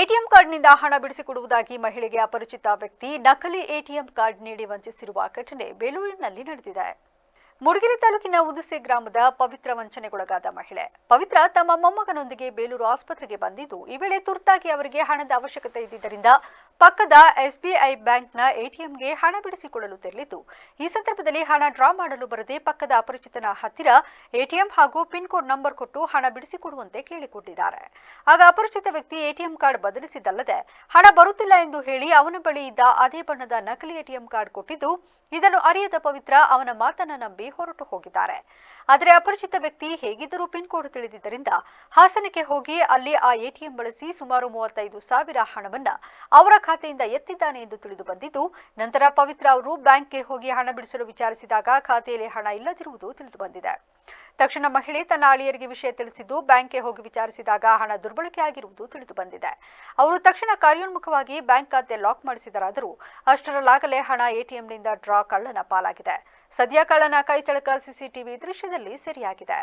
ATM ಕಾರ್ಡ್ನಿಂದ ಹಣ ಬಿಡಿಸಿಕೊಡುವುದಾಗಿ ಮಹಿಳೆಗೆ ಅಪರಿಚಿತ ವ್ಯಕ್ತಿ ನಕಲಿ ಎಟಿಎಂ ಕಾರ್ಡ್ ನೀಡಿ ವಂಚಿಸಿರುವ ಘಟನೆ ಬೇಲೂರಿನಲ್ಲಿ ನಡೆದಿದೆ. ಮುಡಗಿರಿ ತಾಲೂಕಿನ ಉದುಸೆ ಗ್ರಾಮದ ಪವಿತ್ರ ವಂಚನೆಗೊಳಗಾದ ಮಹಿಳೆ. ಪವಿತ್ರ ತಮ್ಮ ಮೊಮ್ಮಗನೊಂದಿಗೆ ಬೇಲೂರು ಆಸ್ಪತ್ರೆಗೆ ಬಂದಿದ್ದು, ಈ ವೇಳೆ ತುರ್ತಾಗಿ ಅವರಿಗೆ ಹಣದ ಅವಶ್ಯಕತೆ ಇದ್ದಿದ್ದರಿಂದ ಪಕ್ಕದ ಎಸ್ಬಿಐ ಬ್ಯಾಂಕ್ನ ಎಟಿಎಂಗೆ ಹಣ ಬಿಡಿಸಿಕೊಳ್ಳಲು ತೆರಳಿತು ಈ ಸಂದರ್ಭದಲ್ಲಿ ಹಣ ಡ್ರಾ ಮಾಡಲು ಬರದೆ ಪಕ್ಕದ ಅಪರಿಚಿತನ ಹತ್ತಿರ ಎಟಿಎಂ ಹಾಗೂ ಪಿನ್ ಕೋಡ್ ನಂಬರ್ ಕೊಟ್ಟು ಹಣ ಬಿಡಿಸಿಕೊಡುವಂತೆ ಕೇಳಿಕೊಂಡಿದ್ದಾರೆ. ಆಗ ಅಪರಿಚಿತ ವ್ಯಕ್ತಿ ಎಟಿಎಂ ಕಾರ್ಡ್ ಬದಲಿಸಿದ್ದಲ್ಲದೆ ಹಣ ಬರುತ್ತಿಲ್ಲ ಎಂದು ಹೇಳಿ ಅವನ ಬಳಿ ಇದ್ದ ಅದೇ ಬಣ್ಣದ ನಕಲಿ ಎಟಿಎಂ ಕಾರ್ಡ್ ಕೊಟ್ಟಿದ್ದು, ಇದನ್ನು ಅರಿಯದ ಪವಿತ್ರ ಅವನ ಮಾತನ್ನ ನಂಬಿ ಹೊರಟು ಹೋಗಿದ್ದಾರೆ. ಆದರೆ ಅಪರಿಚಿತ ವ್ಯಕ್ತಿ ಹೇಗಿದ್ದರೂ ಪಿನ್ ಕೋಡ್ ತಿಳಿದಿದ್ದರಿಂದ ಹಾಸನಕ್ಕೆ ಹೋಗಿ ಅಲ್ಲಿ ಆ ಎಟಿಎಂ ಬಳಸಿ ಸುಮಾರು ಮೂವತ್ತೈದು ಸಾವಿರ ಹಣವನ್ನು ಅವರ ಖಾತೆಯಿಂದ ಎತ್ತಿದ್ದಾನೆ ಎಂದು ತಿಳಿದು ಬಂದಿದ್ದು, ನಂತರ ಪವಿತ್ರ ಅವರು ಬ್ಯಾಂಕ್ಗೆ ಹೋಗಿ ಹಣ ಬಿಡಿಸಲು ವಿಚಾರಿಸಿದಾಗ ಖಾತೆಯಲ್ಲಿ ಹಣ ಇಲ್ಲದಿರುವುದು ತಿಳಿದು ಬಂದಿದೆ. ತಕ್ಷಣ ಮಹಿಳೆ ತನ್ನ ಅಳಿಯರಿಗೆ ವಿಷಯ ತಿಳಿಸಿದ್ದು, ಬ್ಯಾಂಕ್ಗೆ ಹೋಗಿ ವಿಚಾರಿಸಿದಾಗ ಹಣ ದುರ್ಬಳಕೆ ಆಗಿರುವುದು ತಿಳಿದು ಬಂದಿದೆ. ಅವರು ತಕ್ಷಣ ಕಾರ್ಯೋನ್ಮುಖವಾಗಿ ಬ್ಯಾಂಕ್ ಖಾತೆ ಲಾಕ್ ಮಾಡಿಸಿದರಾದರೂ ಅಷ್ಟರಲ್ಲಾಗಲೇ ಹಣ ಎಟಿಎಂನಿಂದ ಡ್ರಾ ಕಳ್ಳನ ಪಾಲಾಗಿದೆ. ಸದ್ಯ ಕಳ್ಳನ ಕೈಚಳಕ ಸಿಸಿಟಿವಿ ದೃಶ್ಯದಲ್ಲಿ ಸೆರೆಯಾಗಿದೆ.